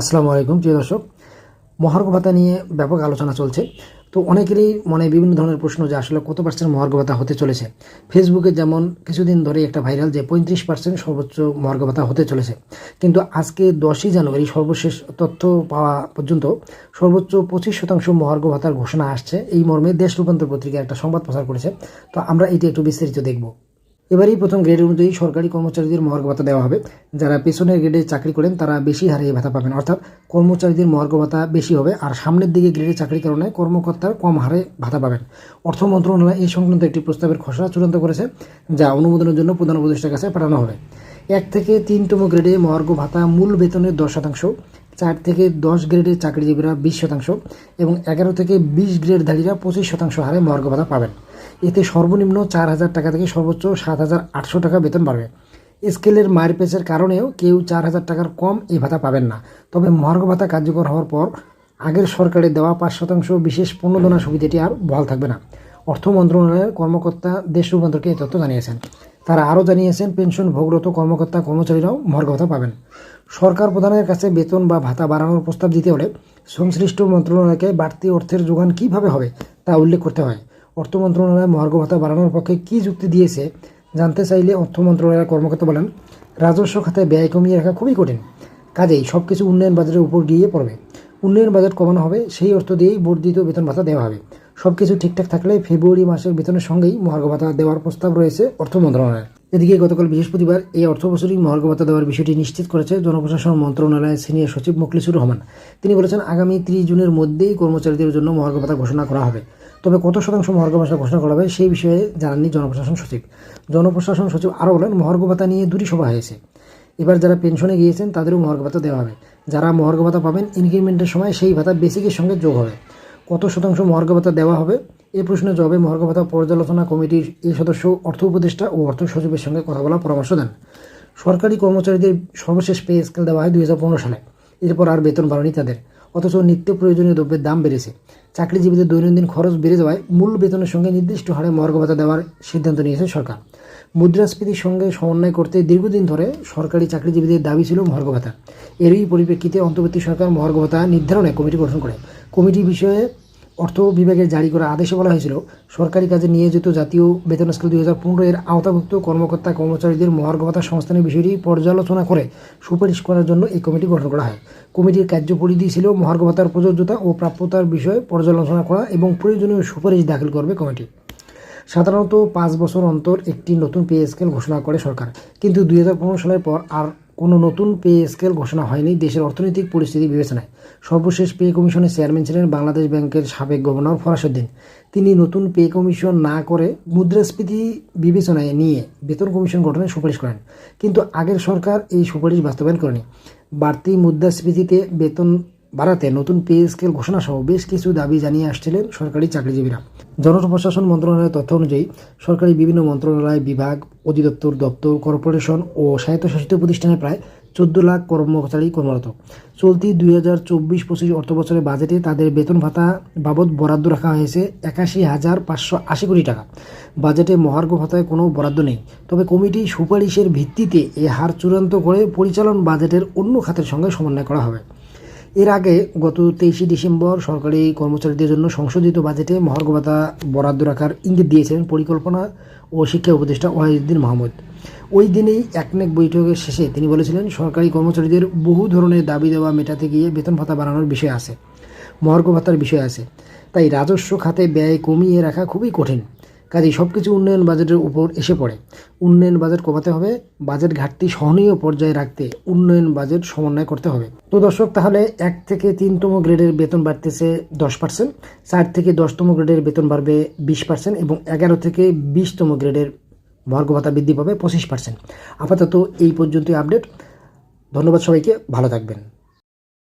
আসসালামু আলাইকুম, প্রিয় দর্শক। মহার্ঘ ভাতা নিয়ে ব্যাপক আলোচনা চলছে। তো অনেকেরই মনে বিভিন্ন ধরনের প্রশ্ন যে আসলে কত পার্সেন্ট মহার্ঘ ভাতা হতে চলেছে? ফেসবুকে যেমন কিছুদিন ধরে একটা ভাইরাল যে পঁয়ত্রিশ পার্সেন্ট সর্বোচ্চ মহার্ঘ ভাতা হতে চলেছে। কিন্তু আজকে দশই জানুয়ারি সর্বশেষ তথ্য পাওয়া পর্যন্ত সর্বোচ্চ পঁচিশ শতাংশ মহার্ঘ ভাতার ঘোষণা আসছে। এই মর্মে দেশ রূপান্তর পত্রিকা একটা সংবাদ প্রচার করেছে। তো আমরা এটি একটু বিস্তারিত দেখব। এবারেই প্রথম গ্রেড অনুযায়ী সরকারি কর্মচারীদের মহার্ঘ ভাতা দেওয়া হবে। যারা পেছনের গ্রেডে চাকরি করেন, তারা বেশি হারে এই ভাতা পাবেন। অর্থাৎ কর্মচারীদের মহার্ঘ ভাতা বেশি হবে, আর সামনের দিকে গ্রেডে চাকরির কারণে কর্মকর্তার কম হারে ভাতা পাবেন। অর্থ মন্ত্রণালয় এই সংক্রান্ত একটি প্রস্তাবের খসড়া চূড়ান্ত করেছে, যা অনুমোদনের জন্য প্রধান উপদেষ্টার কাছে পাঠানো হবে। এক থেকে তিনতম গ্রেডে মহার্ঘ ভাতা মূল বেতনের দশ শতাংশ চার থেকে দশ গ্রেডের চাকরিজীবীরা বিশ শতাংশ এবং এগারো থেকে বিশ গ্রেডধারীরা পঁচিশ শতাংশ হারে মহার্ঘ ভাতা পাবেন। এতে সর্বনিম্ন চার হাজার টাকা থেকে সর্বোচ্চ সাত হাজার আটশো টাকা বেতন বাড়বে। স্কেলের মায়ের পেচের কারণেও কেউ চার হাজার টাকার কম এই ভাতা পাবেন না। তবে মহার্ঘ ভাতা কার্যকর হওয়ার পর আগের সরকারে দেওয়া পাঁচ শতাংশ বিশেষ প্রণোদনা সুবিধাটি আর বহাল থাকবে না। অর্থ মন্ত্রণালয়ের কর্মকর্তা দেশ রূপান্তরকে এই তথ্য জানিয়েছেন। তারা আরও জানিয়েছেন পেনশন ভোগরত কর্মকর্তা কর্মচারীরাও মহার্ঘ ভাতা পাবেন। সরকার প্রধানের কাছে বেতন বা ভাতা বাড়ানোর প্রস্তাব দিতে হলে সংশ্লিষ্ট মন্ত্রণালয়কে বাড়তি অর্থের যোগান কীভাবে হবে তা উল্লেখ করতে হয়। অর্থ মন্ত্রণালয় মহার্ঘ ভাতা বাড়ানোর পক্ষে কী যুক্তি দিয়েছে জানতে চাইলে অর্থ মন্ত্রণালয়ের কর্মকর্তা বলেন, রাজস্ব খাতে ব্যয় কমিয়ে রাখা খুবই কঠিন। কাজেই সব কিছু উন্নয়ন বাজারের উপর গিয়ে পড়বে। উন্নয়ন বাজেট কমানো হবে, সেই অর্থ দিয়েই বর্ধিত বেতন ভাতা দেওয়া হবে। সব কিছু ঠিকঠাক থাকলে ফেব্রুয়ারি মাসের বেতনের সঙ্গেই মহার্ঘ ভাতা দেওয়ার প্রস্তাব রয়েছে অর্থ মন্ত্রণালয়ের এদিকে গতকাল বৃহস্পতিবার এই অর্থ বছরই মহার্ঘ ভাতা দেওয়ার বিষয়টি নিশ্চিত করেছে জনপ্রশাসন মন্ত্রণালয়ের সিনিয়র সচিব মুখলিসুর রহমান। তিনি বলেছেন, আগামী ত্রিশ জুনের মধ্যেই কর্মচারীদের জন্য মহার্ঘ ভাতা ঘোষণা করা হবে। তবে কত শতাংশ মহার্ঘ ভাতা ঘোষণা করা হবে সেই বিষয়ে জানাননি জনপ্রশাসন সচিব। জনপ্রশাসন সচিব আরও বলেন মহার্ঘ ভাতা নিয়ে দুটি সভা হয়েছে। এবার যারা পেনশনে গিয়েছেন, তাদেরও মহার্ঘ ভাতা দেওয়া হবে। যারা মহার্ঘ ভাতা পাবেন, ইনক্রিমেন্টের সময় সেই ভাতা বেসিকের সঙ্গে যোগ হবে। কত শতাংশ মহার্ঘ ভাতা দেওয়া হবে? এই প্রশ্নের জবাবে মহার্ঘ ভাতা পর্যালোচনা কমিটির এই সদস্য, অর্থ উপদেষ্টা ও অর্থ সচিবের সঙ্গে কথা বলার পরামর্শ দেন। সরকারি কর্মচারীদের সর্বশেষ পে স্কেল দেওয়া হয় দুই হাজার পনেরো সালে। এরপর আর বেতন বাড়েনি তাদের। অথচ নিত্য প্রয়োজনীয় দ্রব্যের দাম বেড়েছে। চাকরিজীবীদের দৈনন্দিন খরচ বেড়ে যাওয়ায় মূল বেতনের সঙ্গে নির্দিষ্ট হারে মহার্ঘ ভাতা দেওয়ার সিদ্ধান্ত নিয়েছে সরকার। মুদ্রাস্ফীতির সঙ্গে সমন্বয় করতে দীর্ঘদিন ধরে সরকারি চাকরিজীবীদের দাবি ছিল মহার্ঘ ভাতা এরই পরিপ্রেক্ষিতে অন্তর্বর্তী সরকার মহার্ঘ ভাতা নির্ধারণে কমিটি গঠন করে। কমিটি বিষয়ে অর্থ বিভাগের জারি করা আদেশে বলা হয়েছিল, সরকারি কাজে নিয়োজিত জাতীয় বেতন স্কেল দুই হাজার পনেরো এর আওতাভুক্ত কর্মকর্তা কর্মচারীদের মহার্ঘ ভাতা সংস্থানের বিষয়টি পর্যালোচনা করে সুপারিশ করার জন্য এই কমিটি গঠন করা হয়। কমিটির কার্যপরিধি ছিল মহার্ঘ ভাতার প্রযোজ্যতা ও প্রাপ্যতার বিষয়ে পর্যালোচনা করা এবং প্রয়োজনীয় সুপারিশ দাখিল করবে কমিটি। সাধারণত পাঁচ বছর অন্তর একটি নতুন পে স্কেল ঘোষণা করে সরকার, কিন্তু দুই হাজার পনেরো সালের পর আর কোনো নতুন পে স্কেল ঘোষণা হয়নি। দেশের অর্থনৈতিক পরিস্থিতি বিবেচনায় সর্বশেষ পে কমিশনের চেয়ারম্যান ছিলেন বাংলাদেশ ব্যাংকের সাবেক গভর্নর ফরাসুদ্দিন। তিনি নতুন পে কমিশন না করে মুদ্রাস্ফীতি বিবেচনায় নিয়ে বেতন কমিশন গঠনের সুপারিশ করেন। কিন্তু আগের সরকার এই সুপারিশ বাস্তবায়ন করেনি। বাড়তি মুদ্রাস্ফীতিতে বেতন বাড়াতে নতুন পে স্কেল ঘোষণা সহ বেশ কিছু দাবি জানিয়ে আসছিলেন সরকারি চাকরিজীবীরা। জনপ্রশাসন মন্ত্রণালয়ের তথ্য অনুযায়ী, সরকারি বিভিন্ন মন্ত্রণালয়, বিভাগ, অধিদপ্তর, দপ্তর, কর্পোরেশন ও স্বায়ত্তশাসিত প্রতিষ্ঠানে প্রায় চোদ্দ লাখ কর্মচারী কর্মরত। চলতি দুই হাজার চব্বিশ পঁচিশ অর্থ বছরের বাজেটে তাদের বেতন ভাতা বাবদ বরাদ্দ রাখা হয়েছে একাশি হাজার পাঁচশো আশি কোটি টাকা। বাজেটে মহার্ঘ ভাতায় কোনো বরাদ্দ নেই। তবে কমিটি সুপারিশের ভিত্তিতে এ হার চূড়ান্ত করে পরিচালন বাজেটের অন্য খাতের সঙ্গে সমন্বয় করা হবে। এর আগে গত তেইশে ডিসেম্বর সরকারি কর্মচারীদের জন্য সংশোধিত বাজেটে মহার্ঘ ভাতা বরাদ্দ রাখার ইঙ্গিত দিয়েছিলেন পরিকল্পনা ও শিক্ষা উপদেষ্টা ওয়াহিদুদ্দিন মাহমুদ। ওই দিনেই একনেক বৈঠকের শেষে তিনি বলেছিলেন, সরকারি কর্মচারীদের বহু ধরনের দাবি দেওয়া মেটাতে গিয়ে বেতন ভাতা বাড়ানোর বিষয় আছে, মহার্ঘ ভাতার বিষয় আছে। তাই রাজস্ব খাতে ব্যয় কমিয়ে রাখা খুবই কঠিন। কাজেই সব কিছু উন্নয়ন বাজেটের উপর এসে পড়ে। উন্নয়ন বাজেট কমাতে হবে, বাজেট ঘাটতি সহনীয় পর্যায়ে রাখতে উন্নয়ন বাজেট সমন্বয় করতে হবে। তো দর্শক, তাহলে এক থেকে তিনতম গ্রেডের বেতন বাড়তেছে দশ পার্সেন্ট চার থেকে দশতম গ্রেডের বেতন বাড়বে বিশ পার্সেন্ট এবং এগারো থেকে বিশতম গ্রেডের মহার্ঘ ভাতা বৃদ্ধি পাবে পঁচিশ পার্সেন্ট আপাতত এই পর্যন্তই আপডেট। ধন্যবাদ সবাইকে, ভালো থাকবেন।